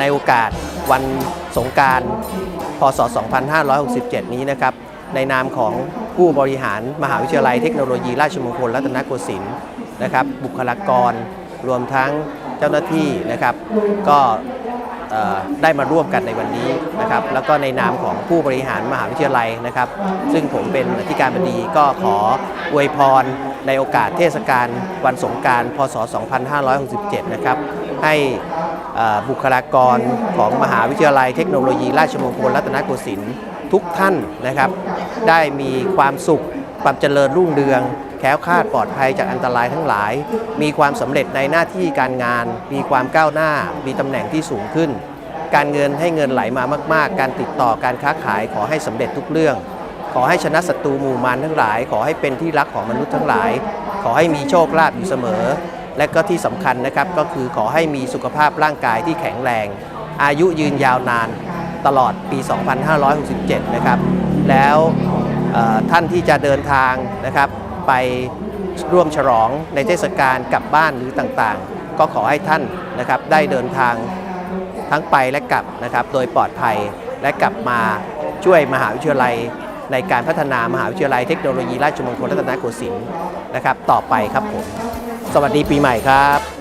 ในโอกาสวันสงการพศ 2567 นี้นะครับ ในนามของผู้บริหารมหาวิทยาลัยเทคโนโลยีราชมงคลรัตนโกสินทร์นะครับ บุคลากรรวมทั้งเจ้าหน้าที่นะครับ ก็ ได้มาร่วมกันในวันนี้นะครับแล้วก็ในนามของผู้บริหารมหาวิทยาลัยนะครับ ซึ่งผมเป็นอธิการบดีก็ขออวยพรในโอกาสเทศกาลวันสงการพศ 2567 นะครับ ให้บุคลากรของมหาวิทยาลัยเทคโนโลยีราชมงคลรัตนโกสินทร์ทุกท่านนะครับ ได้มีความสุขความเจริญรุ่งเรือง คล้วคลาดปลอดภัยจากอันตรายทั้งหลาย มีความสำเร็จในหน้าที่การงาน มีความก้าวหน้า มีตำแหน่งที่สูงขึ้น การเงินให้เงินไหลมามาก ๆ การติดต่อการค้าขายขอให้สำเร็จทุกเรื่อง ขอให้ชนะศัตรูหมู่มารทั้งหลาย ขอให้เป็นที่รักของมนุษย์ทั้งหลาย ขอให้มีโชคลาภอยู่เสมอ และก็ที่สำคัญนะครับก็คือขอให้มีสุขภาพร่างกายที่แข็งแรง อายุยืนยาวนานตลอดปี 2567 นะครับ แล้วท่านที่จะเดินทางนะครับ ไปร่วมฉลองในเทศกาลกลับบ้านหรือต่างๆ ก็ขอให้ท่านนะครับได้เดินทางทั้งไปและกลับนะครับโดยปลอดภัยและกลับมาช่วยมหาวิทยาลัย ในการพัฒนามหาวิทยาลัยเทคโนโลยีราชมงคลรัตนโกสินทร์นะครับต่อไปครับผม สวัสดีปีใหม่ครับ